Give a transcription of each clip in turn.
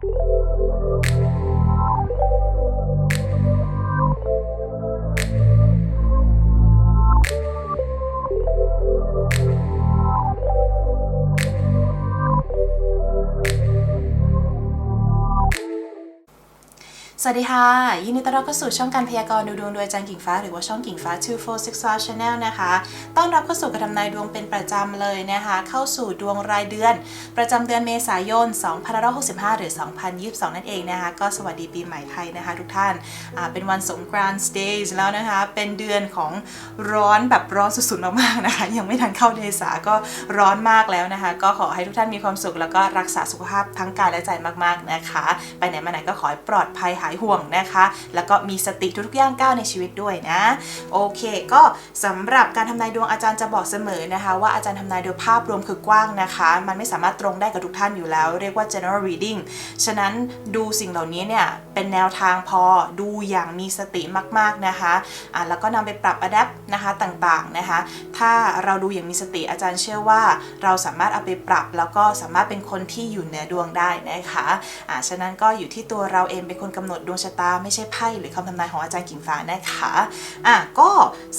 ส วัสดีค่ะ ยินดีต้อนรับเข้าสู่ช่องการพยากรณ์ดูดวงโดยอาจารย์กิ่งฟ้าหรือว่าช่องกิ่งฟ้า 246 Channel นะคะ ต้อนรับเข้าสู่การทำนายดวงเป็นประจำเลยนะคะ เข้าสู่ดวงรายเดือน ประจำเดือนเมษายน 2565 หรือ 2022 นั่นเองนะคะ ก็สวัสดีปีใหม่ไทยนะคะทุกท่าน เป็นวันสงกรานต์สเตจแล้วนะคะ เป็นเดือนของร้อนแบบร้อนสุดๆมากๆนะคะ ยังไม่ทันเข้าเมษาก็ร้อนมากแล้วนะคะ ก็ขอให้ทุกท่านมีความสุขแล้วก็รักษาสุขภาพทั้งกายและใจมากๆนะคะ ไปไหนมาไหนก็ขอให้ปลอดภัยหายห่วงนะคะ แล้วก็มีสติทุกๆย่างก้าวในชีวิตด้วยนะ โอเค ก็สำหรับการทำนายดวงอาจารย์จะบอกเสมอนะคะ ว่าอาจารย์ทำนายโดยภาพรวมคือกว้างนะคะ มันไม่สามารถตรงได้กับทุกท่านอยู่แล้ว เรียกว่า general reading ฉะนั้นดูสิ่งเหล่านี้เนี่ย เป็นแนวทางพอดูอย่างมีสติมากๆนะคะอะแล้วก็นำไปปรับ adapt นะคะต่างๆนะคะถ้าเราดูอย่างมีสติอาจารย์เชื่อว่า เราสามารถเอาไปปรับ แล้วก็สามารถเป็นคนที่อยู่เหนือดวงได้นะคะอะฉะนั้นก็อยู่ที่ตัวเราเองเป็นคนกำหนดดวงชะตาไม่ใช่ไพ่หรือคำทำนายของอาจารย์กิ่งฟ้านะคะอะก็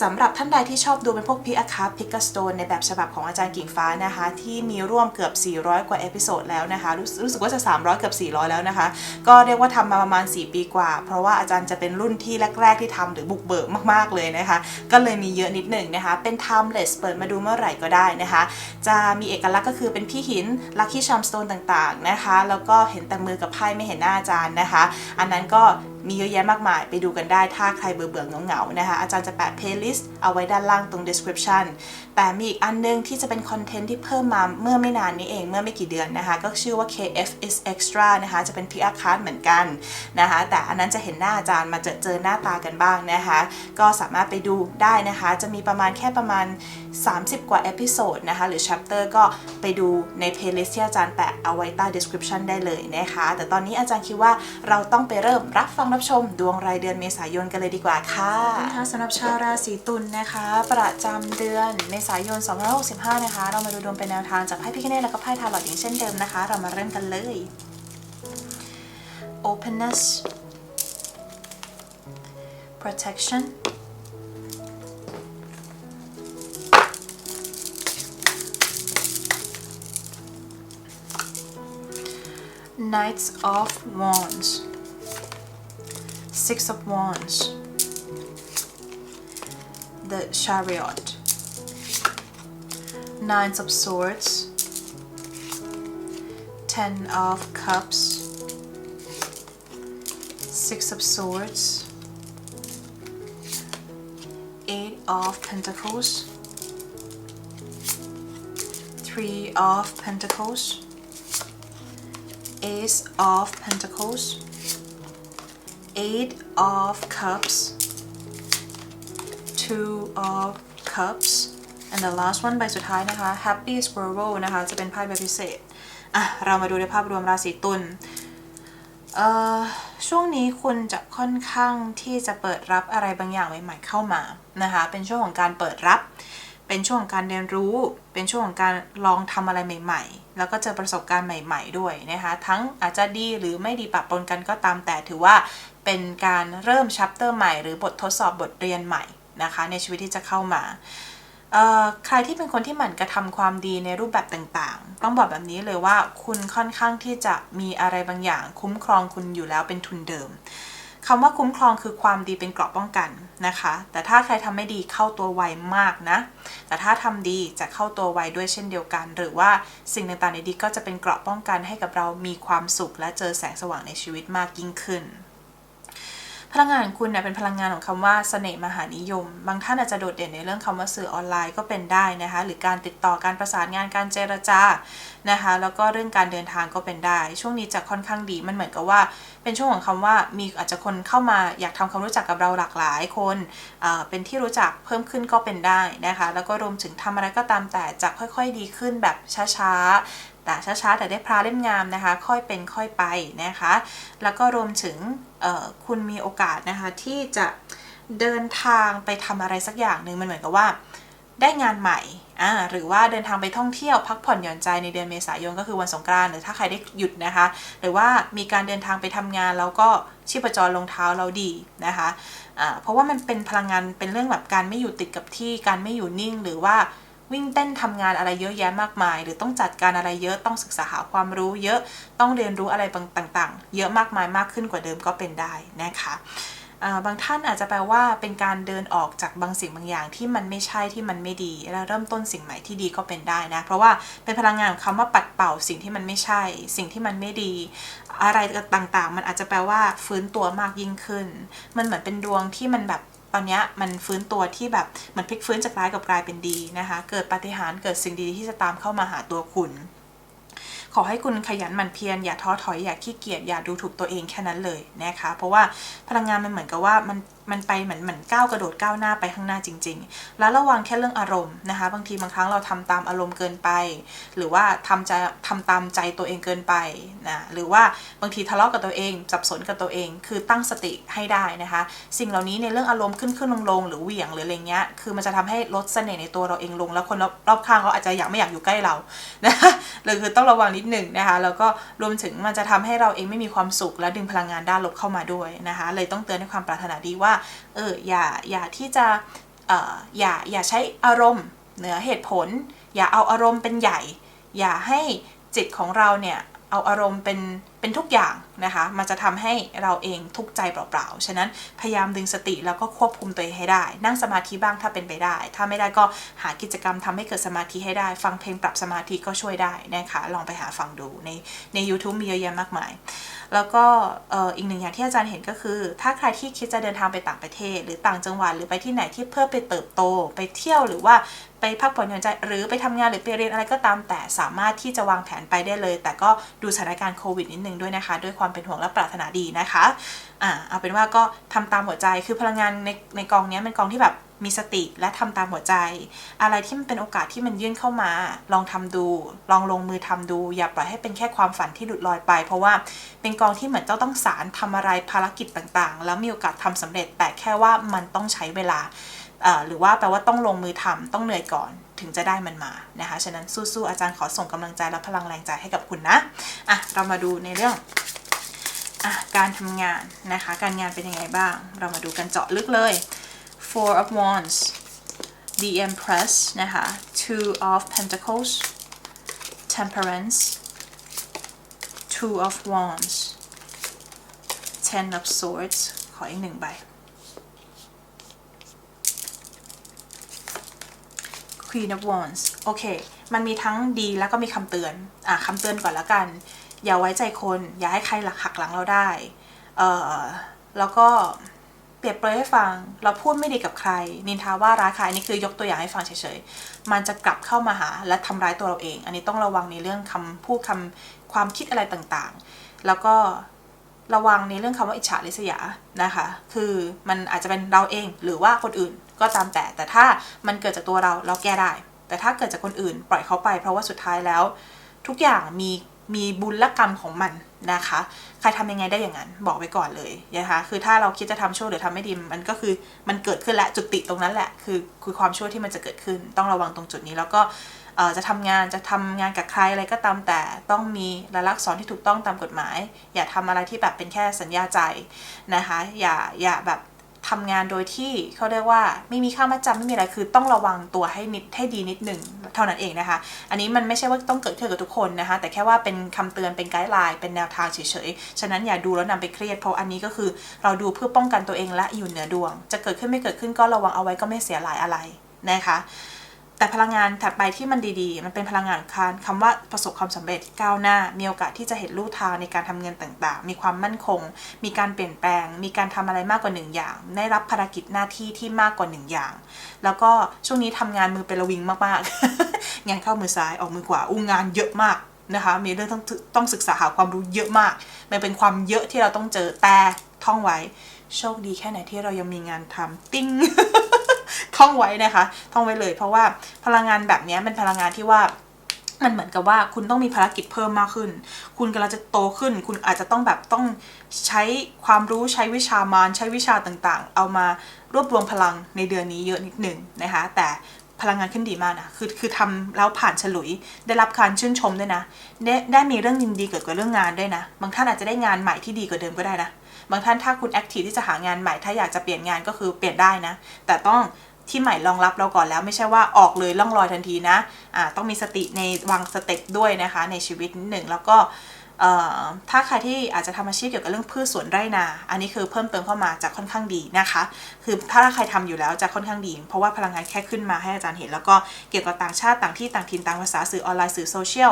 สำหรับท่านใดที่ชอบดูเป็นพวกพิอาคาพิกาสโตนในแบบฉบับของอาจารย์กิ่งฟ้านะคะ ที่มีร่วมเกือบ 400 กว่าเอพิโซดแล้วนะคะ รู้รู้สึกว่าจะ 300 เกือบ 400 แล้วนะคะ ก็เรียกว่าทำมาประมาณ4 ปีกว่า เพราะว่าอาจารย์จะเป็นรุ่นที่แรก ๆ ที่ทำหรือบุกเบิกมากๆเลยนะคะ ก็เลยมีเยอะนิดหนึ่งนะคะ เป็น timeless เปิดมาดูเมื่อไหร่ก็ได้นะคะ จะมีเอกลักษณ์ก็คือเป็นพี่หิน lucky charm stone ต่างๆนะคะ แล้วก็เห็นแต่มือกับไพ่ไม่เห็นหน้าอาจารย์นะคะ อันนั้นก็ มีเยอะแยะมากมายไปดูกันได้ถ้าใครเบื่อเบื่อเหงาๆนะคะ อาจารย์จะแปะ playlist เอาไว้ด้านล่างตรง description แต่มีอีกอันนึงที่จะเป็นคอนเทนต์ที่เพิ่มมาเมื่อไม่นานนี้เองเมื่อไม่กี่เดือนนะคะ ก็ชื่อว่า KF is extra นะคะจะเป็น PR card เหมือนกันนะคะแต่อันนั้นจะเห็นหน้าอาจารย์มาเจอเจอหน้าตากันบ้างนะคะก็สามารถไปดูได้นะคะ จะมีประมาณแค่ประมาณ 30 กว่าเอพิโซดนะคะหรือ chapter ก็ไปดูใน playlist ที่อาจารย์แปะเอาไว้ใต้ description ได้เลยนะคะแต่ตอนนี้อาจารย์คิดว่าเราต้องไปเริ่มรับฟังรับชมดวงรายเดือนเมษายนกันเลยดีกว่าค่ะนะคะสำหรับชาวราศีตุลนะคะ ประจำเดือนเมษายน2565 นะคะ เรามาดูดวงเป็นแนวทางจากไพ่พิคเนตแล้วก็ไพ่ทาร์ลอตอย่างเช่นเดิมนะคะ เรามาเริ่มกันเลย openness protection Knights of Wands, Six of Wands, the Chariot, Nines of Swords, Ten of Cups, Six of Swords, Eight of Pentacles, Three of Pentacles, Ace of Pentacles, Eight of Cups, Two of Cups, and the last one ใบสุดท้ายนะคะ Happy Squirrel นะคะ จะเป็นไพ่ใบพิเศษ อะ เรามาดูในภาพรวมราศีตุลเอ่อช่วงนี้คุณจะค่อนข้างที่จะเปิดรับอะไรบางอย่างใหม่ ๆ เข้ามานะคะ เป็นช่วงของการเปิดรับ เป็นช่วงของการเรียนรู้ เป็นช่วงของการลองทำอะไรใหม่ ๆ แล้วก็เจอประสบการณ์ใหม่ ๆ ด้วยนะคะ ทั้งอาจจะดีหรือไม่ดีปะปนกันก็ตามแต่ถือว่า เป็นการเริ่มชัปเตอร์ใหม่หรือบททดสอบบทเรียนใหม่นะคะในชีวิตที่จะเข้ามาใครที่เป็นคนที่หมั่นกระทำความดีในรูปแบบต่างๆ ต้องบอกแบบนี้เลยว่าคุณค่อนข้างที่จะมีอะไรบางอย่าง คุ้มครองคุณอยู่แล้วเป็นทุนเดิมคำว่าคุ้มครองคือความดีเป็นเกราะป้องกันนะคะ แต่ถ้าใครทำไม่ดีเข้าตัวไวมากนะ แต่ถ้าทำดีจะเข้าตัวไวด้วยเช่นเดียวกัน หรือว่าสิ่งต่างๆในดีก็จะเป็นเกราะป้องกันให้กับเรามีความสุขและเจอแสงสว่างในชีวิตมากยิ่งขึ้น ลังงานคุณเนี่ยเป็นพลังงานของคำว่าเสน่ห์มหานิยม บางท่านอาจจะโดดเด่นในเรื่องคำว่าสื่อออนไลน์ก็เป็นได้นะคะ หรือการติดต่อการประสานงานการเจรจานะคะ แล้วก็เรื่องการเดินทางก็เป็นได้ ช่วงนี้จะค่อนข้างดีมันเหมือนกับว่า เป็นช่วงของคำว่ามีอาจจะคนเข้ามาอยากทำความรู้จักกับเราหลากหลายคนเเป็นที่รู้จักเพิ่มขึ้นก็เป็นได้นะคะ แล้วก็รวมถึงทำอะไรก็ตามแต่จะค่อย ๆ ดีขึ้นแบบช้าๆ แต่ช้าๆ แต่ได้พราเล่มงามนะคะ ค่อยเป็นค่อยไปนะคะ แล้วก็รวมถึงคุณมีโอกาสนะคะที่จะเดินทางไปทำอะไรสักอย่างหนึ่งมันเหมือนกับว่าได้งานใหม่อ่าหรือว่าเดินทางไปท่องเที่ยวพักผ่อนหย่อนใจในเดือนเมษายนก็คือวันสงกรานต์หรือถ้าใครได้หยุดนะคะ หรือว่ามีการเดินทางไปทำงานแล้วก็ชีพจรลงเท้าเราดีนะคะอ่าเพราะว่ามันเป็นพลังงานเป็นเรื่องแบบการไม่อยู่ติดกับที่การไม่อยู่นิ่งหรือว่า วิ่งเต้นทำงานอะไรเยอะแยะมากมาย หรือต้องจัดการอะไรเยอะต้องศึกษาหาความรู้ เยอะต้องเรียนรู้อะไรต่างๆ เยอะมากมายมากขึ้นกว่าเดิมก็เป็นได้นะคะบางท่านอาจจะแปลว่าเป็นการเดินออกจากบางสิ่งบางอย่างที่มันไม่ใช่ที่มันไม่ดี แล้วเริ่มต้นสิ่งใหม่ที่ดีก็เป็นได้นะ เพราะว่าเป็นพลังงานของคำว่าปัดเป่าสิ่งที่มันไม่ใช่ สิ่งที่มันไม่ดี อะไรต่างๆ มันอาจจะแปลว่าฟื้นตัวมากยิ่งขึ้น มันเหมือนเป็นดวงที่มันแบบ อนนี้มันฟื้นตัวที่แบบเหมันพลิกฟื้นจากร้ายกับกลายเป็นดีนะคะ เกิดปาฏิหาริย์เกิดสิ่งดีที่จะตามเข้ามาหาตัวคุณ ขอให้คุณขยันหมั่นเพียรอย่าท้อถอยอย่าขี้เกียจอย่าดูถูกตัวเองแค่นั้นเลยนะคะ เพราะว่าพลังงานมันเหมือนกับว่ามัน มันไปเหมือนเหมือนก้าวกระโดดก้าวหน้าไปข้างหน้าจริง ๆ แล้วระวังแค่เรื่องอารมณ์นะคะ บางทีบางครั้งเราทำตามอารมณ์เกินไป หรือว่าทำใจทำตามใจตัวเองเกินไปนะหรือว่าบางทีทะเลาะกับตัวเองจับสนกับตัวเอง คือตั้งสติให้ได้นะคะ สิ่งเหล่านี้ในเรื่องอารมณ์ขึ้นขึ้นลงลงหรือเหวี่ยงหรืออะไรเงี้ยคือมันจะทำให้ลดเสน่ห์ในตัวเราเองลง แล้วคนรอบข้างเขาอาจจะอยากไม่อยากอยู่ใกล้เรานะคะเลยคือต้องระวังนิดหนึ่งนะคะแล้วก็รวมถึงมันจะทำให้เราเองไม่มีความสุขและดึงพลังงานด้านลบเข้ามาด้วยนะคะ เลยต้องเตือนในความปรารถนาดีว่าเอออย่าอย่าที่จะเอออย่าอย่าใช้อารมณ์เหนือเหตุผล อย่าเอาอารมณ์เป็นใหญ่ อย่าให้จิตของเราเนี่ยเอาอารมณ์เป็นเป็นทุกอย่างนะคะ มันจะทำให้เราเองทุกข์ใจเปล่าๆ ฉะนั้นพยายามดึงสติแล้วก็ควบคุมตัวเองให้ได้ นั่งสมาธิบ้างถ้าเป็นไปได้ ถ้าไม่ได้ก็หากิจกรรมทำให้เกิดสมาธิให้ได้ ฟังเพลงปรับสมาธิก็ช่วยได้นะคะ ลองไปหาฟังดูในใน u t u b e มีเยอะแยะมากมาย แล้วก็อีกหนึ่งอย่างที่อาจารย์เห็นก็คือ ถ้าใครที่คิดจะเดินทางไปต่างประเทศ หรือต่างจังหวัดหรือไปที่ไหนที่เพื่อไปเติบโต ไปเที่ยวหรือว่าไปพักผ่อนหย่อนใจ หรือไปทำงานหรือไปเรียนอะไรก็ตามแต่สามารถที่จะวางแผนไปได้เลย แต่ก็ดูสถานการณ์โควิดนิดนึงด้วยนะคะ ด้วยความเป็นห่วงและปรารถนาดีนะคะอ่าเอาเป็นว่าก็ทำตามหัวใจคือพลังงานในในกองนี้เป็นกองที่แบบ มีสติและทำตามหัวใจ อะไรที่มันเป็นโอกาสที่มันยื่นเข้ามา ลองทำดู ลองลงมือทำดู อย่าปล่อยให้เป็นแค่ความฝันที่หลุดลอยไป เพราะว่าเป็นกองที่เหมือนเจ้าต้องสารทำอะไรภารกิจต่างๆ แล้วมีโอกาสทำสำเร็จ แต่แค่ว่ามันต้องใช้เวลา หรือว่าแปลว่าต้องลงมือทำต้องเหนื่อยก่อนถึงจะได้มันมานะคะ ฉะนั้นสู้ๆอาจารย์ขอส่งกำลังใจและพลังแรงใจให้กับคุณนะ อะ เรามาดูในเรื่องอะการทำงานนะคะ การงานเป็นยังไงบ้าง เรามาดูกันเจาะลึกเลย Four of Wands The Empress นะคะ Two of Pentacles Temperance Two of Wands Ten of Swords ขออีกหนึ่งใบ Queen of Wands โอเค มันมีทั้งดีแล้วก็มีคำเตือน อะคำเตือนก่อนละกัน อย่าไว้ใจคน อย่าให้ใครหลักหักหลังเราได้ เอ่อ แล้วก็ รียบเปรยให้ฟัง เราพูดไม่ดีกับใคร นินทาว่าร้ายใครอันนี้คือยกตัวอย่างให้ฟังเฉยๆ มันจะกลับเข้ามาหาและทำร้ายตัวเราเอง อันนี้ต้องระวังในเรื่องคำพูดคำความคิดอะไรต่างๆ แล้วก็ระวังในเรื่องคำว่าอิจฉาริษยานะคะ คือมันอาจจะเป็นเราเองหรือว่าคนอื่นก็ตามแต่ แต่ถ้ามันเกิดจากตัวเราเราแก้ได้ แต่ถ้าเกิดจากคนอื่น ปล่อยเขาไป เพราะว่าสุดท้ายแล้ว ทุกอย่างมี มีบุญละกรรมของมันนะคะ ใครทำยังไงได้อย่างนั้นบอกไว้ก่อนเลยนะคะคือถ้าเราคิดจะทำชั่วหรือทำไม่ดีมันก็คือมันเกิดขึ้นและจุดติตรงนั้นแหละคือคือความชั่วที่มันจะเกิดขึ้น ต้องระวังตรงจุดนี้แล้วก็จะทำงานจะทำงานกับใครอะไรก็ตามแต่ต้องมีรลักษณ์สอนที่ถูกต้องตามกฎหมาย อย่าทำอะไรที่แบบเป็นแค่สัญญาใจนะคะ อย่าอย่าแบบ ทำงานโดยที่เขาเรียกว่าไม่มีค่ามาจำไม่มีอะไรคือต้องระวังตัวให้นิดให้ดีนิดหนึ่งเท่านั้นเองนะคะ อันนี้มันไม่ใช่ว่าต้องเกิดขึ้นกับทุกคนนะคะ แต่แค่ว่าเป็นคำเตือนเป็นไกด์ไลน์เป็นแนวทางเฉยๆ ฉะนั้นอย่าดูแล้วนำไปเครียดเพราะอันนี้ก็คือเราดูเพื่อป้องกันตัวเองและอยู่เหนือดวง จะเกิดขึ้นไม่เกิดขึ้นก็ระวังเอาไว้ก็ไม่เสียหลายอะไรนะคะ แต่พลังงานถัดไปที่มันดีๆ มันเป็นพลังงานคานคำว่าประสบความสำเร็จก้าวหน้า มีโอกาสที่จะเห็นลู่ทางในการทำเงินต่างๆ มีความมั่นคง มีการเปลี่ยนแปลง มีการทำอะไรมากกว่าหนึ่งอย่าง ได้รับภารกิจหน้าที่ที่มากกว่าหนึ่งอย่าง แล้วก็ช่วงนี้ทำงานมือเป็นระวิงมากๆ งานเข้ามือซ้ายออกมือขวาอุ้งงานเยอะมากนะคะ มีเรื่องต้องต้องศึกษาหาความรู้เยอะมาก มันเป็นความเยอะที่เราต้องเจอแต่ท่องไว้ โชคดีแค่ไหนที่เรายังมีงานทำติ้ง ท่องไว้นะคะ ท่องไว้เลย เพราะว่าพลังงานแบบนี้เป็นพลังงานที่ว่ามันเหมือนกับว่าคุณต้องมีภารกิจเพิ่มมากขึ้น คุณกำลังจะโตขึ้น คุณอาจจะต้องแบบต้องใช้ความรู้ใช้วิชามารใช้วิชาต่างๆ เอามารวบรวมพลังในเดือนนี้เยอะนิดหนึ่งนะคะ แต่พลังงานขึ้นดีมากนะคือคือทำแล้วผ่านฉลุย ได้รับการชื่นชมด้วยนะ ได้ได้มีเรื่องยินดีเกิดกับเรื่องงานด้วยนะ บางท่านอาจจะได้งานใหม่ที่ดีกว่าเดิมก็ได้นะ บางท่านถ้าคุณแอคทีฟที่จะหางานใหม่ถ้าอยากจะเปลี่ยนงานก็คือเปลี่ยนได้นะ แต่ต้องที่ใหม่รองรับเราก่อนแล้วไม่ใช่ว่าออกเลยล่องลอยทันทีนะอ่าต้องมีสติในวางสเต็ปด้วยนะคะในชีวิตนิดหนึ่งแล้วก็เอ่อถ้าใครที่อาจจะทำอาชีพเกี่ยวกับเรื่องพืชสวนไร่นา อันนี้คือเพิ่มเติมเข้ามาจะค่อนข้างดีนะคะ คือถ้าใครทำอยู่แล้วจะค่อนข้างดี เพราะว่าพลังงานแค่ขึ้นมาให้อาจารย์เห็น แล้วก็เกี่ยวกับต่างชาติต่างที่ต่างถิ่นต่างภาษาสื่อออนไลน์สื่อโซเชียล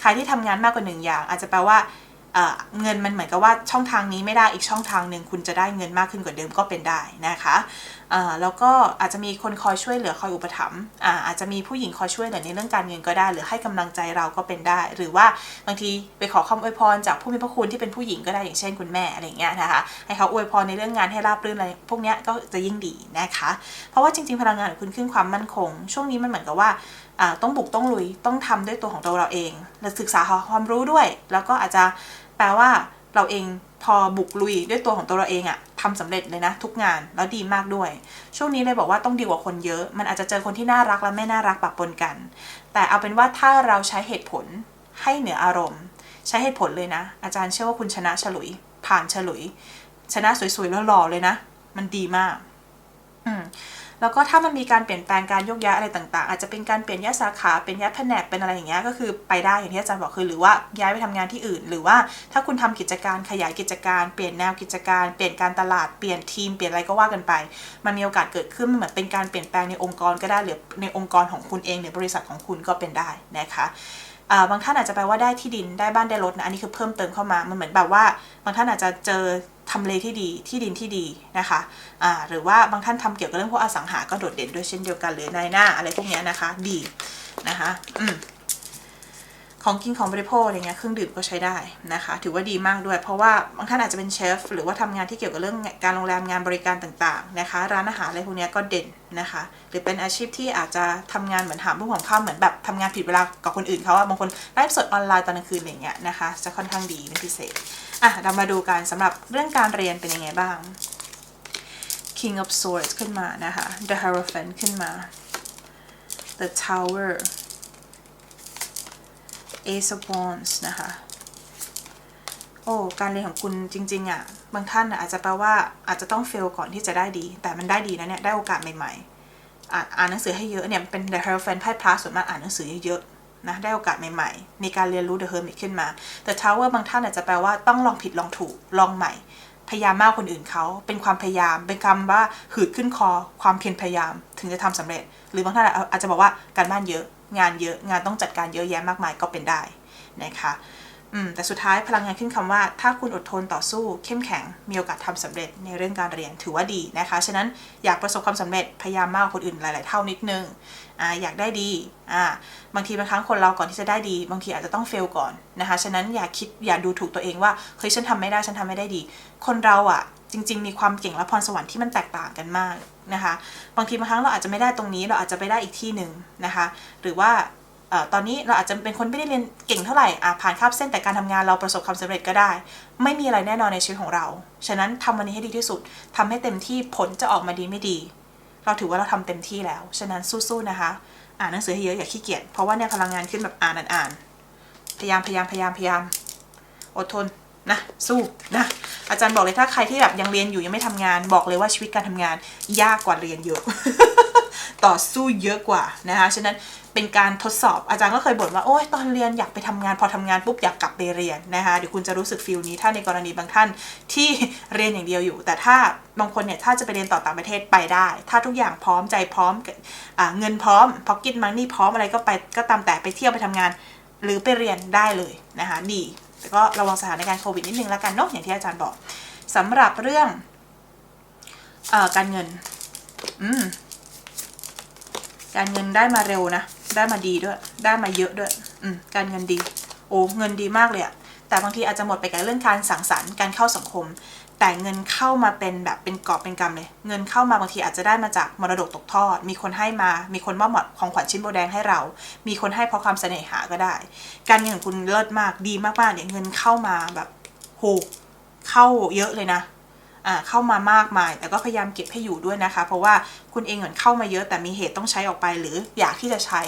ใครที่ทำงานมากกว่าหนึ่งอย่าง อาจจะแปลว่า เงินมันเหมือนกับว่าช่องทางนี้ไม่ได้อีกช่องทางหนึ่งคุณจะได้เงินมากขึ้นกว่าเดิมก็เป็นได้นะคะแล้วก็อาจจะมีคนคอยช่วยเหลือคอยอุปถัมภ์อาจจะมีผู้หญิงคอยช่วยเหลือในเรื่องการเงินก็ได้ หรือให้กำลังใจเราก็เป็นได้ หรือว่าบางทีไปขอคำอวยพรจากผู้มีพระคุณที่เป็นผู้หญิงก็ได้อย่างเช่นคุณแม่อะไรเงี้ยนะคะให้เขาอวยพรในเรื่องงานให้ราบรื่นอะไรพวกนี้ก็จะยิ่งดีนะคะ เพราะว่าจริงๆพลังงานของคุณขึ้นความมั่นคง ช่วงนี้มันเหมือนกับว่าอ่า ต้องบุกต้องลุยต้องทำด้วยตัวของตัวเราเองและศึกษาหาความรู้ด้วย แล้วก็อาจจะแปลว่าเราเองพอบุกลุยด้วยตัวของตัวเราเองอะทำสำเร็จเลยนะ ทุกงานแล้วดีมากด้วย ช่วงนี้เลยบอกว่าต้องดีกว่าคนเยอะ มันอาจจะเจอคนที่น่ารักและไม่น่ารักปะปนกัน แต่เอาเป็นว่าถ้าเราใช้เหตุผลให้เหนืออารมณ์ ใช้เหตุผลเลยนะ อาจารย์เชื่อว่าคุณชนะฉลุย ผ่านฉลุย ชนะสวยๆแล้วหล่อเลยนะ มันดีมาก อืม แล้วก็ถ้ามันมีการเปลี่ยนแปลงการโยกย้ายอะไรต่างๆ อาจจะเป็นการเปลี่ยนย้ายสาขาเป็นย้ายแผนกเป็นอะไรอย่างเงี้ยก็คือไปได้อย่างที่อาจารย์บอกคือหรือว่าย้ายไปทำงานที่อื่น หรือว่าถ้าคุณทำกิจการขยายกิจการเปลี่ยนแนวกิจการเปลี่ยนการตลาดเปลี่ยนทีมเปลี่ยนอะไรก็ว่ากันไป มันมีโอกาสเกิดขึ้นเหมือนเป็นการเปลี่ยนแปลงในองค์กรก็ได้หรือในองค์กรของคุณเองหรือบริษัทของคุณก็เป็นได้นะคะบางท่านอาจจะแปลว่าได้ที่ดินได้บ้านได้รถนะอันนี้คือเพิ่มเติมเข้ามามันเหมือนแบบว่า บางท่านอาจจะเจอ ทำเลที่ดีที่ดินที่ดีนะคะะหรือว่าบางท่านทำเกี่ยวกับเรื่องพวกอสังหาก็โดดเด่นด้วยเช่นเดียวกันหรือนายหน้าอะไรพวกนี้นะคะ ดีนะคะอืม ของกินของบริโภคอะไรเงี้ยเครื่องดื่มก็ใช้ได้นะคะ ถือว่าดีมากด้วย เพราะว่าบางท่านอาจจะเป็นเชฟหรือว่าทำงานที่เกี่ยวกับเรื่องการโรงแรมงานบริการต่างๆนะคะ ร้านอาหารอะไรพวกนี้ก็เด่นนะคะ หรือเป็นอาชีพที่อาจจะทำงานเหมือนหามรุ่งหามข้ามเหมือนแบบทำงานผิดเวลากับคนอื่นเขาอะบางคนไลฟ์สดออนไลน์ตอนกลางคืนอะไรเงี้ยนะคะ จะค่อนข้างดีเป็นพิเศษอะเรามาดูกันสำหรับเรื่องการเรียนเป็นยังไงบ้าง King of Swords ขึ้นมานะคะ The Hierophant ขึ้นมา The Tower Ace of Wands นะคะ โอ้การเรียนของคุณจริง ๆอะบางท่านอาจจะแปลว่าอาจจะต้องเฟลก่อนที่จะได้ดี แต่มันได้ดีนะเนี่ยได้โอกาสใหม่ๆ อ่านอ่านหนังสือให้เยอะเนี่ยเป็น The Hierophant ไพ่พระส่วนมากอ่านหนังสือเยอะๆนะได้โอกาสใหม่ๆในการเรียนรู้ The Hermit ขึ้นมา แต่ Tower บางท่านอาจจะแปลว่าต้องลองผิดลองถูกลองใหม่ พยายามมากกว่าคนอื่นเขาเป็นความพยายามเป็นคำว่าหืดขึ้นคอ ความเพียรพยายามถึงจะทำสำเร็จ หรือบางท่านอาจจะบอกว่าการบ้านเยอะ งานเยอะงานต้องจัดการเยอะแยะมากมายก็เป็นได้นะคะอืมแต่สุดท้ายพลังงานขึ้นคำว่า ถ้าคุณอดทนต่อสู้เข้มแข็งมีโอกาสทำสำเร็จในเรื่องการเรียนถือว่าดีนะคะ ฉะนั้นอยากประสบความสำเร็จพยายามมากกว่าคนอื่นหลาย ๆ เท่านิดนึงอ่าอยากได้ดีอ่าบางทีบางครั้งคนเราก่อนที่จะได้ดี บางทีอาจจะต้องเฟลก่อนนะคะ ฉะนั้นอย่าคิดอย่าดูถูกตัวเองว่าเฮ้ยฉันทำไม่ได้ฉันทำไม่ได้ดี คนเราอะ จริง ๆ มีความเก่งและพรสวรรค์ที่มันแตกต่างกันมากนะคะบางทีบางครั้งเราอาจจะไม่ได้ตรงนี้เราอาจจะไปได้อีกที่หนึ่งนะคะหรือว่าอตอนนี้เราอาจจะเป็นคนไม่ได้เรียนเก่งเท่าไหร่อะผ่านคาบเส้นแต่การทำงานเราประสบความสำเร็จก็ได้ ไม่มีอะไรแน่นอนในชีวิตของเรา ฉะนั้นทำวันนี้ให้ดีที่สุดทำให้เต็มที่ผลจะออกมาดีไม่ดี เราถือว่าเราทำเต็มที่แล้ว ฉะนั้นสู้ๆนะคะ อ่านหนังสือให้เยอะอย่าขี้เกียจเพราะว่าเนี่ยพลังงานขึ้นแบบอ่านอ่านพยายามพยายามพยายามพยายามอดทน นะสู้นะอาจารย์บอกเลยถ้าใครที่แบบยังเรียนอยู่ยังไม่ทำงาน บอกเลยว่าชีวิตการทำงานยากกว่าเรียนเยอะ ต่อสู้เยอะกว่านะคะฉะนั้นเป็นการทดสอบอาจารย์ก็เคยบ่นว่าโอ๊ยตอนเรียนอยากไปทำงานพอทำงานปุ๊บอยากกลับไปเรียนนะคะเดี๋ยวคุณจะรู้สึกฟิลนี้ถ้าในกรณีบางท่านที่เรียนอย่างเดียวอยู่ แต่ถ้าบางคนเนี่ยถ้าจะไปเรียนต่อต่างประเทศไปได้ ถ้าทุกอย่างพร้อมใจพร้อมอเงินพร้อมพ็อกกิ t มันนี่พร้อมอะไรก็ไปก็ตามแต่ไปเที่ยวไปทำงาน หรือไปเรียนได้เลยนะคะดี ก็ระวังสถานการณ์โควิดนิดนึงแล้วกันเนาะอย่างที่อาจารย์บอกสำหรับเรื่องอการเงิน อืมการเงินได้มาเร็วนะ ได้มาดีด้วย ได้มาเยอะด้วย อืม การเงินดี โอ้ เงินดีมากเลยอะแต่บางทีอาจจะหมดไปกับเรื่องการสังสรรค์ การเข้าสังคม แต่เงินเข้ามาเป็นแบบเป็นกอบเป็นกำเลย เงินเข้ามาบางทีอาจจะได้มาจากมรดกตกทอด มีคนให้มา มีคนมอบหมดของขวัญชิ้นโบแดงให้เรา มีคนให้เพราะความเสน่หาก็ได้ การเงินของคุณเลิศมากดีมากๆเนี่ยเงินเข้ามาแบบโหเข้าเยอะเลยนะอ่าเข้ามามากมาย แต่ก็พยายามเก็บให้อยู่ด้วยนะคะ เพราะว่าคุณเองเหมือนเข้ามาเยอะแต่มีเหตุต้องใช้ออกไปหรืออยากที่จะใช้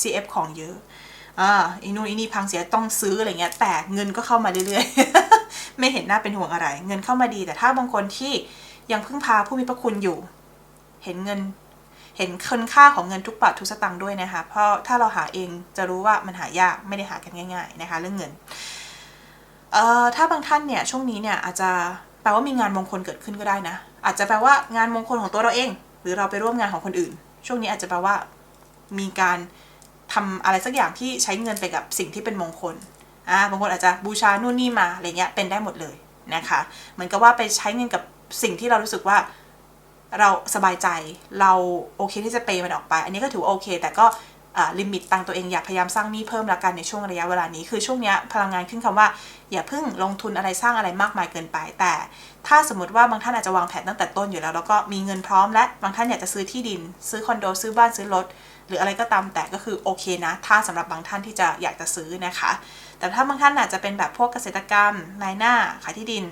CF ของเยอะ อ่าอีนู่นอีนี่พังเสียต้องซื้ออะไรเงี้ย แต่เงินก็เข้ามาเรื่อยๆ ไม่เห็นน่าเป็นห่วงอะไร เงินเข้ามาดี แต่ถ้าบางคนที่ยังพึ่งพาผู้มีพระคุณอยู่ เห็นเงิน เห็นคุณค่าของเงินทุกบาททุกสตางค์ด้วยนะคะ เพราะถ้าเราหาเองจะรู้ว่ามันหายากไม่ได้หากันง่าย ๆนะคะ เรื่องเงิน เอ่อถ้าบางท่านเนี่ยช่วงนี้เนี่ยอาจจะแปลว่ามีงานมงคลเกิดขึ้นก็ได้นะ อาจจะแปลว่างานมงคลของตัวเราเอง หรือเราไปร่วมงานของคนอื่น ช่วงนี้อาจจะแปลว่ามีการ ทำอะไรสักอย่างที่ใช้เงินไปกับสิ่งที่เป็นมงคลอ่าบางคนอาจจะบูชานู่นนี่มาอะไรเงี้ยเป็นได้หมดเลยนะคะเหมือนกับว่าไปใช้เงินกับสิ่งที่เรารู้สึกว่าเราสบายใจเราโอเคที่จะเปย์มันออกไป อันนี้ก็ถือโอเค แต่ก็ลิมิตตังตัวเองอย่าพยายามสร้างหนี้เพิ่มละกันในช่วงระยะเวลานี้คือช่วงนี้พลังงานขึ้นคำว่า อย่าเพิ่งลงทุนอะไรสร้างอะไรมากมายเกินไป แต่ถ้าสมมติว่าบางท่านอาจจะวางแผนตั้งแต่ต้นอยู่แล้ว แล้วก็มีเงินพร้อมและบางท่านอยากจะซื้อที่ดิน ซื้อคอนโดซื้อบ้านซื้อรถ รืออะไรก็ตามแต่ก็คือโอเคนะ ถ้าสำหรับบางท่านที่จะอยากจะซื้อนะคะ แต่ถ้าบางท่านอาจจะเป็นแบบพวกเกษตรกรรมนายหน้าขายที่ดิน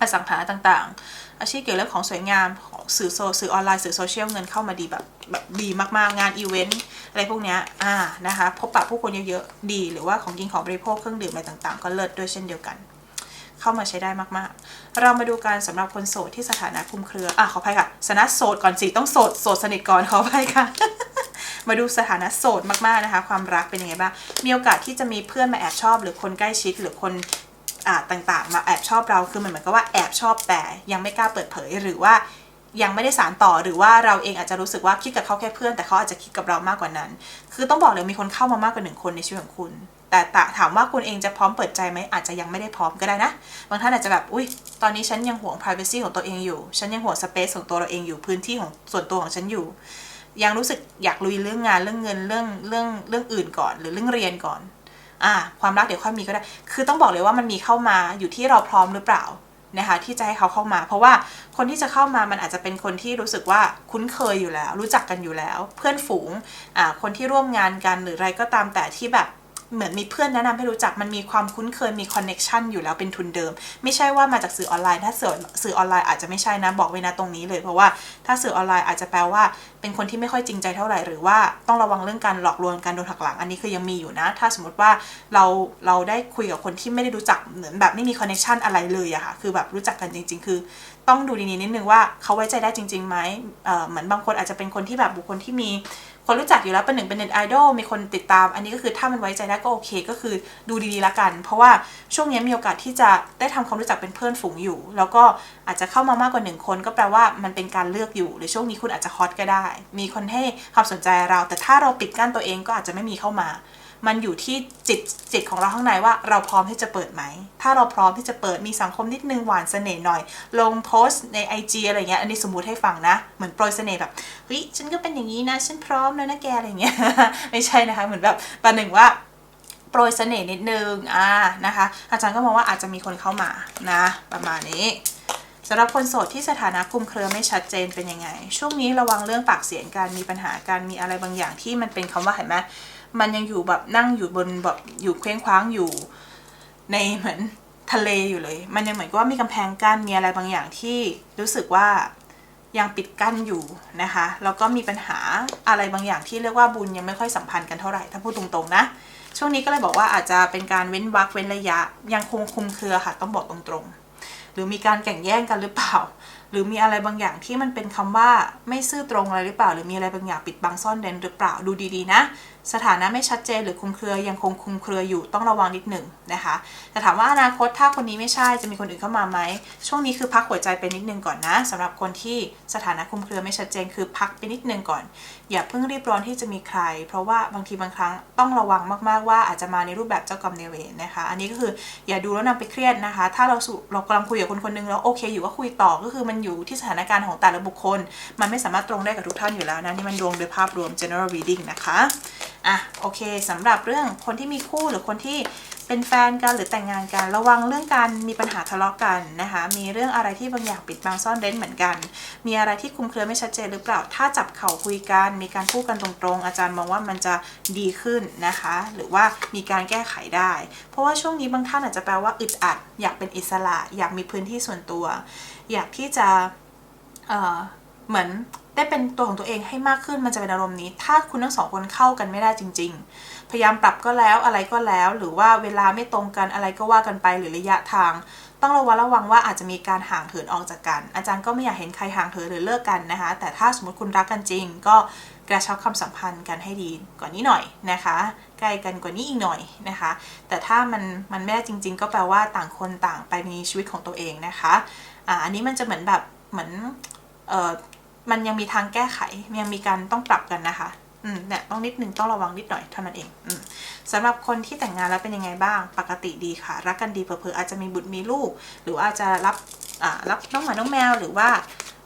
อสังหาต่างๆ อาชีพเกี่ยวกับเรื่องของสวยงามของสื่อโซสื่อออนไลน์สื่อโซเชียลเงินเข้ามาดีแบบแบบดีมากๆ งานอีเวนต์อะไรพวกนี้อ่านะคะพบปะผู้คนเยอะๆ ดี หรือว่าของกินของบริโภคเครื่องดื่มอะไรต่างๆ ก็เลิศด้วยเช่นเดียวกัน เข้ามาใช้ได้มากๆ เรามาดูการสำหรับคนโสดที่สถานะคุมเครืออะขออภัยค่ะสถานะโสดก่อนสิต้องโสดโสดสนิทก่อนขออภัยค่ะ มาดูสถานะโสดมากๆนะคะ ความรักเป็นยังไงบ้าง มีโอกาสที่จะมีเพื่อนมาแอบชอบ หรือคนใกล้ชิดหรือคนอ่าต่างๆ มาแอบชอบเราคือมันเหมือนกับว่าแอบชอบแต่ยังไม่กล้าเปิดเผยหรือว่ายังไม่ได้สารต่อหรือว่าเราเองอาจจะรู้สึกว่าคิดกับเขาแค่เพื่อน แต่เขาอาจจะคิดกับเรามากกว่านั้น คือต้องบอกเลยมีคนเข้ามามากกว่าหนึ่งคนในชีวิตของคุณ แต่ถามว่าคุณเองจะพร้อมเปิดใจไหมอาจจะยังไม่ได้พร้อมก็ได้นะ บางท่านอาจจะแบบอุ้ยตอนนี้ฉันยังห่วง privacy ของตัวเองอยู่ ฉันยังห่วง space ของตัวเราเองอยู่พื้นที่ของส่วนตัวของฉันอยู่ ยังรู้สึกอยากลุยเรื่องงานเรื่องเงินเรื่องเรื่องเรื่องอื่นก่อน หรือเรื่องเรียนก่อน อ่า ความรักเดี๋ยวค่อยมีก็ได้ คือต้องบอกเลยว่ามันมีเข้ามาอยู่ที่เราพร้อมหรือเปล่านะคะที่จะให้เขาเข้ามา เพราะว่าคนที่จะเข้ามามันอาจจะเป็นคนที่รู้สึกว่าคุ้นเคยอยู่แล้ว รู้จักกันอยู่แล้ว เพื่อนฝูงอ่าคนที่ร่วมงานกันหรืออะไรก็ตามแต่ที่แบบ เหมือนมีเพื่อนแนะนำให้รู้จักมันมีความคุ้นเคยมีคอนเน็ชันอยู่แล้วเป็นทุนเดิม ไม่ใช่ว่ามาจากสื่อออนไลน์ถ้าสื่อสื่อออนไลน์อาจจะไม่ใช่นะบอกไว้นะตรงนี้เลยเพราะว่าถ้าสื่อออนไลน์อาจจะแปลว่า เป็นคนที่ไม่ค่อยจริงใจเท่าไหร่หรือว่าต้องระวังเรื่องการหลอกลวงการโดนหักหลังอันนี้คือยังมีอยู่นะ ถ้าสมมติว่าเราเราได้คุยกับคนที่ไม่ได้รู้จักเหมือนแบบไม่มีคอนเน็ชันอะไรเลยอะค่ะคือแบบรู้จักกันจริง ๆ คือต้องดูดีๆนิดนึงว่าเขาไว้ใจได้จริงๆไหมเอ่อเหมือนบางคนอาจจะเป็นคนที่แบบบุคคลที่มี คนรู้จักอยู่แล้วเป็นหนึ่งเป็นเน็ตไอดอลมีคนติดตาม อันนี้ก็คือถ้ามันไว้ใจได้ก็โอเค ก็คือดูดีๆละกัน เพราะว่าช่วงนี้มีโอกาสที่จะได้ทำความรู้จักเป็นเพื่อนฝูงอยู่ แล้วก็อาจจะเข้ามามากกว่าหนึ่งคน ก็แปลว่ามันเป็นการเลือกอยู่ หรือช่วงนี้คุณอาจจะฮอตก็ได้ มีคนให้ความสนใจเรา แต่ถ้าเราปิดกั้นตัวเองก็อาจจะไม่มีเข้ามา มันอยู่ที่จิตจิตของเราข้างในว่าเราพร้อมที่จะเปิดไหม ถ้าเราพร้อมที่จะเปิดมีสังคมนิดนึงหวานเสน่ห์หน่อย ลงโพสต์ใน IG อะไรเงี้ยอันนี้สมมุติให้ฟังนะ เหมือนโปรยเสน่ห์แบบเฮ้ยฉันก็เป็นอย่างนี้นะ ฉันพร้อมแล้วนะแกอะไรเงี้ยไม่ใช่นะคะเหมือนแบบประหนึ่งว่าโปรยเสน่ห์นิดนึงอ่านะคะ อาจารย์ก็มองว่าอาจจะมีคนเข้ามานะ ประมาณนี้สำหรับคนโสดที่สถานะคลุมเครือไม่ชัดเจนเป็นยังไง ช่วงนี้ระวังเรื่องปากเสียงการมีปัญหาการมีอะไรบางอย่างที่มันเป็นคำว่าเห็นไหม มันยังอยู่แบบนั่งอยู่บนแบบอยู่เคว้งคว้างอยู่ ในเหมือนทะเลอยู่เลย มันยังเหมือนกับว่ามีกำแพงกั้นมีอะไรบางอย่างที่รู้สึกว่ายังปิดกั้นอยู่นะคะ แล้วก็มีปัญหาอะไรบางอย่างที่เรียกว่าบุญยังไม่ค่อยสัมพันธ์กันเท่าไหร่ ถ้าพูดตรงๆนะ ช่วงนี้ก็เลยบอกว่าอาจจะเป็นการเว้นวักเว้นระยะ ยังคงคุมเครือค่ะ ต้องบอกตรงๆ หรือมีการแข่งแย่งกันหรือเปล่า หรือมีอะไรบางอย่างที่มันเป็นคำว่าไม่ซื่อตรงอะไรหรือเปล่า หรือมีอะไรบางอย่างปิดบังซ่อนเร้นหรือเปล่า ดูดีๆนะสถานะไม่ชัดเจนหรือคุมเครือยังคงคุมเครืออยู่ต้องระวังนิดหนึ่งนะคะแต่ถามว่าอนาคตถ้าคนนี้ไม่ใช่จะมีคนอื่นเข้ามาไหมช่วงนี้คือพักหัวใจไปนิดนึงก่อนนะสำหรับคนที่สถานะคุมเครือไม่ชัดเจนคือพักไปนิดนึงก่อน อย่าเพิ่งรีบร้อนที่จะมีใคร เพราะว่าบางทีบางครั้งต้องระวังมากๆว่าอาจจะมาในรูปแบบเจ้ากรรมนายเวรนะคะ อันนี้ก็คืออย่าดูแล้วนำไปเครียดนะคะ ถ้าเราสุเรากำลังคุยกับคนคนหนึงแล้วโอเคอยู่ก็คุยต่อก็คือมันอยู่ที่สถานการณ์ของแต่ละบุคคล มันไม่สามารถตรงได้กับทุกท่านอยู่แล้วนะนี่มันดวงโดยภาพรวม general reading นะคะ อะโอเคสำหรับเรื่องคนที่มีคู่หรือคนที่เป็นแฟนกันหรือแต่งงานกันระวังเรื่องการมีปัญหาทะเลาะกันนะคะ มีเรื่องอะไรที่บางอย่างปิดบังซ่อนเร้นเหมือนกัน มีอะไรที่คุมเครือไม่ชัดเจนหรือเปล่า ถ้าจับเข่าคุยกัน มีการพูดกันตรงๆ อาจารย์มองว่ามันจะดีขึ้นนะคะ หรือว่ามีการแก้ไขได้ เพราะว่าช่วงนี้บางท่านอาจจะแปลว่าอึดอัด อยากเป็นอิสระ อยากมีพื้นที่ส่วนตัว อยากที่จะเอ่อเหมือน ได้เป็นตัวของตัวเองให้มากขึ้นมันจะเป็นอารมณ์นี้ ถ้าคุณทั้งสองคนเข้ากันไม่ได้จริง ๆ พยายามปรับก็แล้วอะไรก็แล้ว หรือว่าเวลาไม่ตรงกันอะไรก็ว่ากันไปหรือระยะทาง ต้องระวังระวังว่าอาจจะมีการห่างเหินออกจากกัน อาจารย์ก็ไม่อยากเห็นใครห่างเหินหรือเลิกกันนะคะ แต่ถ้าสมมติคุณรักกันจริง ก็กระชับความสัมพันธ์กันให้ดีกว่านี้หน่อยนะคะ ใกล้กันกว่านี้อีกหน่อยนะคะ แต่ถ้ามันมันไม่ได้จริง ๆ ก็แปลว่าต่างคนต่างไปมีชีวิตของตัวเองนะคะอ่าอันนี้มันจะเหมือนแบบเหมือนเออ มันยังมีทางแก้ไขยังมีการต้องปรับกันนะคะอืมเนี่ยต้องนิดนึงต้องระวังนิดหน่อยเท่านั้นเองอืมสำหรับคนที่แต่งงานแล้วเป็นยังไงบ้าง ปกติดีค่ะ รักกันดีเผลอๆอาจจะมีบุตรมีลูก หรืออาจจะรับอ่ารับน้องหมาน้องแมวหรือว่า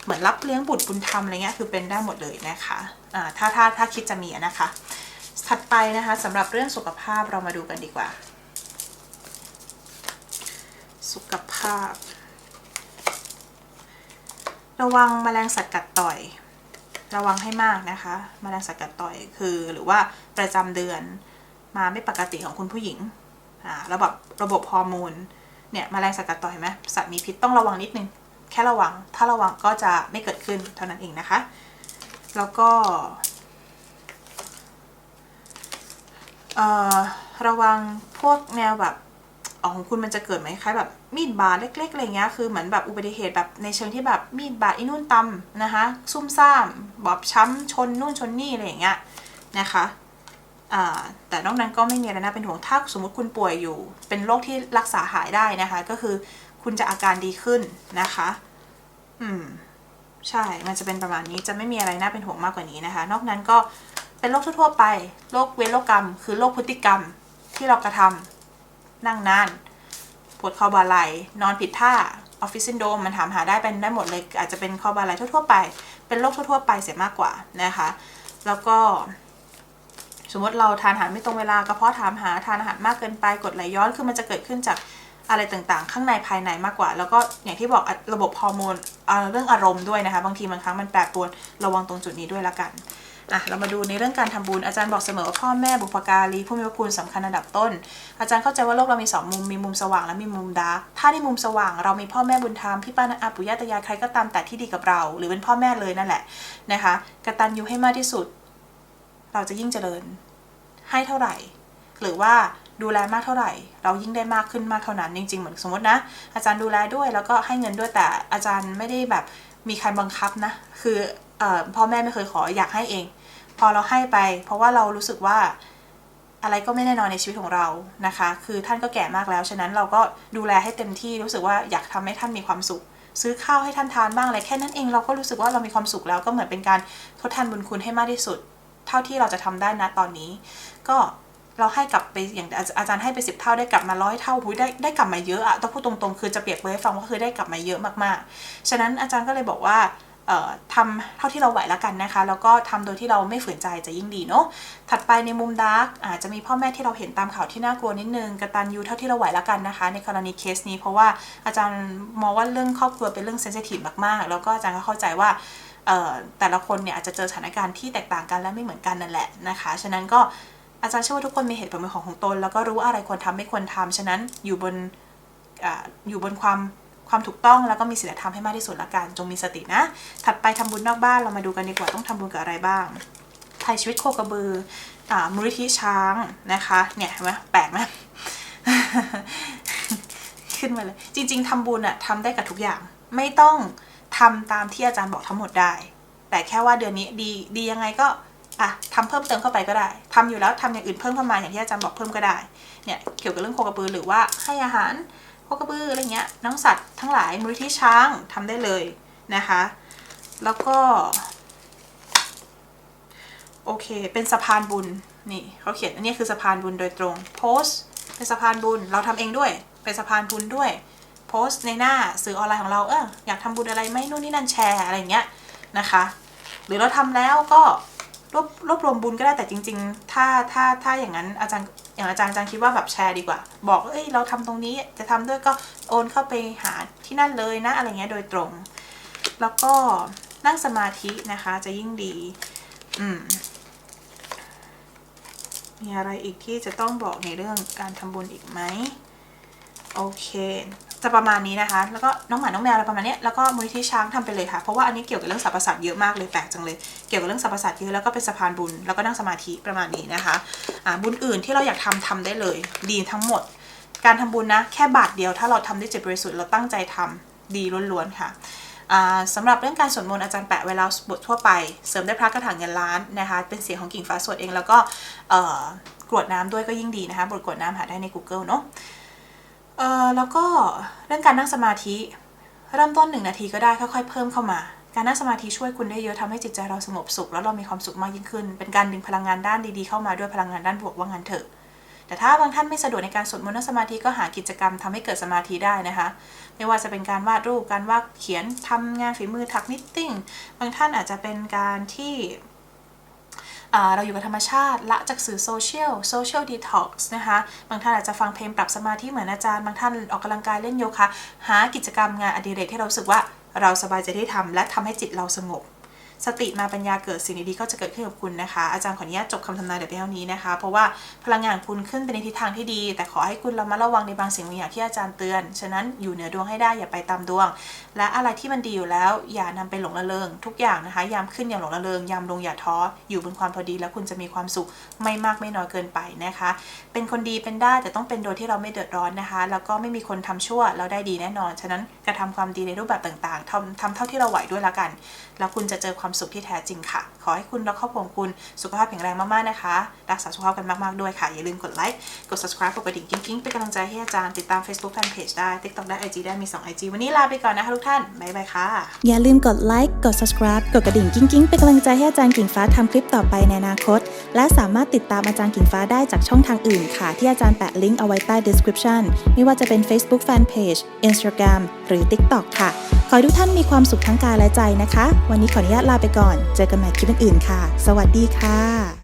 เหมือนรับเลี้ยงบุตรบุญธรรมอะไรเงี้ยคือเป็นได้หมดเลยนะคะอ่าถ้าถ้าถ้าคิดจะมีนะคะ ถัดไปนะคะสำหรับเรื่องสุขภาพเรามาดูกันดีกว่า สุขภาพ ระวังแมลงสัตว์กัดต่อย ระวังให้มากนะคะแมลงสัตว์กัดต่อยคือหรือว่าประจำเดือนมาไม่ปกติของคุณผู้หญิงอ่าระบบระบบฮอร์โมนเนี่ยแมลงสัตว์กัดต่อยเห็นไหมสัตว์มีพิษต้องระวังนิดนึง แค่ระวังถ้าระวังก็จะไม่เกิดขึ้นเท่านั้นเองนะคะ แล้วก็เออระวังพวกแนวแบบ ของคุณมันจะเกิดไหมคล้ายแบบมีดบาดเล็กๆอะไรเงี้ยคือเหมือนแบบอุบัติเหตุแบบในเชิงที่แบบมีดบาดอีนู่นตำนะคะซุ่มซ่ามบอบช้ำชนนู่นชนนี่อะไรอย่างเงี้ยนะคะแต่นอกนั้นก็ไม่มีอะไรน่าเป็นห่วงถ้าสมมติคุณป่วยอยู่ เป็นโรคที่รักษาหายได้นะคะ ก็คือคุณจะอาการดีขึ้นนะคะ อืม ใช่ มันจะเป็นประมาณนี้จะไม่มีอะไรน่าเป็นห่วงมากกว่านี้นะคะ นอกนั้นก็เป็นโรคทั่วๆไป โรคเวรโรคกรรม คือโรคพฤติกรรมที่เรากระทำ นั่งนาน ปวดคอบ่าไหล่นอนผิดท่าออฟฟิศซินโดมมันถามหาได้เป็นได้หมดเลย อาจจะเป็นคอบ่าไหล่ทั่วๆไป เป็นโรคทั่วๆไปเสียมากกว่านะคะ แล้วก็ สมมติเราทานอาหารไม่ตรงเวลากระเพาะถามหาทานอาหารมากเกินไปกดไหลย้อนคือมันจะเกิดขึ้นจากอะไรต่างๆ ข้างในภายในมากกว่า แล้วก็อย่างที่บอกระบบฮอร์โมนเรื่องอารมณ์ด้วยนะคะ บางทีบางครั้งมันแปรปรวนระวังตรงจุดนี้ด้วยละกัน อะเรามาดูในเรื่องการทำบุญอาจารย์บอกเสมอว่าพ่อแม่บุพการีผู้มีพระคุณสำคัญอันดับต้น อาจารย์เข้าใจว่าโลกเรามีสองมุมมีมุมสว่างและมีมุมดาร์กถ้าในมุมสว่างเรามีพ่อแม่บุญธรรมพี่ป้านาอาปู่ย่าตายายใครก็ตามแต่ที่ดีกับเรา หรือเป็นพ่อแม่เลยนั่นแหละนะคะกระตัญญูให้มากที่สุด เราจะยิ่งเจริญ ให้เท่าไหร่ หรือว่าดูแลมากเท่าไหร่ เรายิ่งได้มากขึ้นมากเท่านั้นจริงๆเหมือนสมมตินะ อาจารย์ดูแลด้วยแล้วก็ให้เงินด้วยแต่อาจารย์ไม่ได้แบบมีใครบังคับนะ คือพ่อแม่ไม่เคยขออยากให้เอง พอเราให้ไป เพราะว่าเรารู้สึกว่าอะไรก็ไม่แน่นอนในชีวิตของเรานะคะ คือท่านก็แก่มากแล้ว ฉะนั้นเราก็ดูแลให้เต็มที่รู้สึกว่าอยากทำให้ท่านมีความสุข ซื้อข้าวให้ท่านทานบ้างอะไรแค่นั้นเองเราก็รู้สึกว่าเรามีความสุขแล้วก็เหมือนเป็นการทดแทนบุญคุณให้มากที่สุด เท่าที่เราจะทำได้นะตอนนี้ ก็เราให้กลับไปอย่างอาอาจารย์ให้ไปสิบเท่าได้กลับมาร้อยเท่าหุยได้ได้กลับมาเยอะอะต้องพูดตรงๆ คือจะเปรียบเปรยให้ฟังว่าคือได้กลับมาเยอะมากๆ ฉะนั้นอาจารย์ก็เลยบอกว่า ทำเท่าที่เราไหวแล้วกันนะคะ แล้วก็ทำโดยที่เราไม่ฝืนใจจะยิ่งดีเนาะถัดไปในมุมดาร์กอาจจะมีพ่อแม่ที่เราเห็นตามข่าวที่น่ากลัวนิดนึงกระตันยูเท่าที่เราไหวแล้วกันนะคะ ในกรณีเคสนี้เพราะว่าอาจารย์มองว่าเรื่องครอบครัวเป็นเรื่องเซนซิทีฟมากๆ แล้วก็อาจารย์ก็เข้าใจว่าแต่ละคนเนี่ยอาจจะเจอสถานการณ์ที่แตกต่างกันและไม่เหมือนกันนั่นแหละนะคะ ฉะนั้นก็อาจารย์เชื่อว่าทุกคนมีเหตุผลเป็นของของตน แล้วก็รู้อะไรควรทำไม่ควรทำฉะนั้นอยู่บนออยู่บนความ ความถูกต้องแล้วก็มีศีลธรรมให้มากที่สุดละกัน จงมีสตินะ ถัดไปทำบุญนอกบ้านเรามาดูกันดีกว่าต้องทำบุญกับอะไรบ้างไทยชีวิตโคกระบืออมูลนิธิช้างนะคะเนี่ยเห็นไหมแปลกไหมขึ้นมาเลย จริง ๆทำบุญอะทำได้กับทุกอย่างไม่ต้องทำตามที่อาจารย์บอกทั้งหมดได้ แต่แค่ว่าเดือนนี้ดีดียังไงก็อะทำเพิ่มเติมเข้าไปก็ได้ทำอยู่แล้วทำอย่างอื่นเพิ่มเข้ามาอย่างที่อาจารย์บอกเพิ่มก็ได้เนี่ยเกี่ยวกับเรื่องโคกระบือหรือว่าให้อาหาร โคกระบืออะไรเงี้ยน้องสัตว์ทั้งหลายมูลนิธิช้างทำได้เลยนะคะ แล้วก็ โอเค เป็นสะพานบุญนี่เขาเขียนอันนี้คือสะพานบุญโดยตรงโพสเป็นสะพานบุญเราทำเองด้วย เป็นสะพานบุญด้วยโพสต์ในหน้าสื่อออนไลน์ของเราเอออยากทำบุญอะไรไหมนู่นนี่นั่นแชร์อะไรเงี้ยนะคะ หรือเราทำแล้วก็รวบรวบรวมบุญก็ได้แต่จริง ๆ ถ้าถ้าถ้าอย่างนั้นอาจารย์ อย่างอาจารย์อาจารย์คิดว่าแบบแชร์ดีกว่า บอกเอ้ยเราทำตรงนี้จะทำด้วยก็โอนเข้าไปหาที่นั่นเลยนะอะไรเงี้ยโดยตรง แล้วก็นั่งสมาธินะคะจะยิ่งดี อืมมีอะไรอีกที่จะต้องบอกในเรื่องการทำบุญอีกไหม โอเคจะประมาณนี้นะคะ แล้วก็น้องหมา น้องแมวอะไรประมาณนี้ แล้วก็มูลนิธิช้างทำไปเลยค่ะ เพราะว่าอันนี้เกี่ยวกับเรื่องสรรพสัตว์เยอะมากเลย แปลกจังเลย เกี่ยวกับเรื่องสรรพสัตว์เยอะ แล้วก็เป็นสะพานบุญ แล้วก็นั่งสมาธิประมาณนี้นะคะ อ่า บุญอื่นที่เราอยากทำทำได้เลย ดีทั้งหมด การทำบุญนะ แค่บาทเดียว ถ้าเราทำด้วยจิตบริสุทธิ์ เราตั้งใจทำดีล้วนๆค่ะสำหรับเรื่องการสวดมนต์อาจารย์แปะไว้แล้วบททั่วไป เสริมได้พระกระถางเงินล้านนะคะ เป็นเสียงของกิ่งฟ้าสวดเอง แล้วก็กรวดน้ำด้วยก็ยิ่งดีนะคะ บทกรวดน้ำหาได้ใน Google เนาะ เอ่อแล้วก็เรื่องการนั่งสมาธิ เริ่มต้นหนึ่งนาทีก็ได้ค่อยๆเพิ่มเข้ามา การนั่งสมาธิช่วยคุณได้เยอะทำให้จิตใจเราสงบสุข แล้วเรามีความสุขมากยิ่งขึ้น เป็นการดึงพลังงานด้านดีๆเข้ามาด้วยพลังงานด้านบวกว่างั้นเถอะแต่ถ้าบางท่านไม่สะดวกในการสวดมนต์นั่งสมาธิก็หากิจกรรมทำให้เกิดสมาธิได้นะคะ ไม่ว่าจะเป็นการวาดรูปการวาดเขียนทำงานฝีมือถักนิตติ้งบางท่านอาจจะเป็นการที่ เราอยู่กับธรรมชาติละจากสื่อโซเชียลโซเชียลดีท็อกซ์นะคะ บางท่านอาจจะฟังเพลงปรับสมาธิเหมือนอาจารย์ บางท่านออกกำลังกายเล่นโยคะ หากิจกรรมงานอดิเรกที่เราสึกว่าเราสบายใจที่ทำและทำให้จิตเราสงบ สติมาปัญญาเกิดสิ่งดีๆก็จะเกิดขึ้นกับคุณนะคะ อาจารย์ขออนุญาตจบคำทำนายเดี๋ยวเพียงเท่านี้นะคะ เพราะว่าพลังงานคุณขึ้นไปในทิศทางที่ดี แต่ขอให้คุณระมัดระวังในบางสิ่งบางอย่างที่อาจารย์เตือน ฉะนั้นอยู่เหนือดวงให้ได้อย่าไปตามดวง และอะไรที่มันดีอยู่แล้ว อย่านำไปหลงระเริง ทุกอย่างนะคะ ยามขึ้นอย่าหลงระเริง ยามลงอย่าท้อ อยู่บนความพอดีแล้วคุณจะมีความสุขไม่มากไม่น้อยเกินไปนะคะ เป็นคนดีเป็นได้แต่ต้องเป็นโดยที่เราไม่เดือดร้อนนะคะ แล้วก็ไม่มีคนทำชั่วแล้วได้ดีแน่นอน ฉะนั้นกระทำความดีในรูปแบบต่างๆทำทำเท่าที่เราไหวด้วยละกัน แล้วคุณจะเจอความความสุขที่แท้จริงค่ะ ขอให้คุณและครอบครัวคุณสุขภาพแข็งแรงมากๆนะคะ รักษาสุขภาพกันมากๆด้วยค่ะ อย่าลืมกดไลค์กด subscribe กดกระดิ่งกิ๊งๆเป็นกำลังใจให้อาจารย์ติดตาม Facebook Fanpage ได้ TikTok ได้ IG ได้มี 2 IG วันนี้ลาไปก่อนนะคะทุกท่านบ๊ายบายค่ะ อย่าลืมกดไลค์กด subscribe กดกระดิ่งกิ้งๆเป็นกำลังใจให้อาจารย์กิ่งฟ้าทำคลิปต่อไปในอนาคต และสามารถติดตามอาจารย์กิ่งฟ้าได้จากช่องทางอื่นค่ะ ที่อาจารย์แปะลิงก์เอาไว้ใต้ description ไม่ว่าจะเป็น Facebook Fanpage Instagram หรือ TikTok ค่ะ ขอให้ทุกท่านมีความสุขทั้งกายและใจนะคะ วันนี้ขออนุญาตลาไปก่อน เจอกันใหม่คลิปอื่นๆค่ะ สวัสดีค่ะ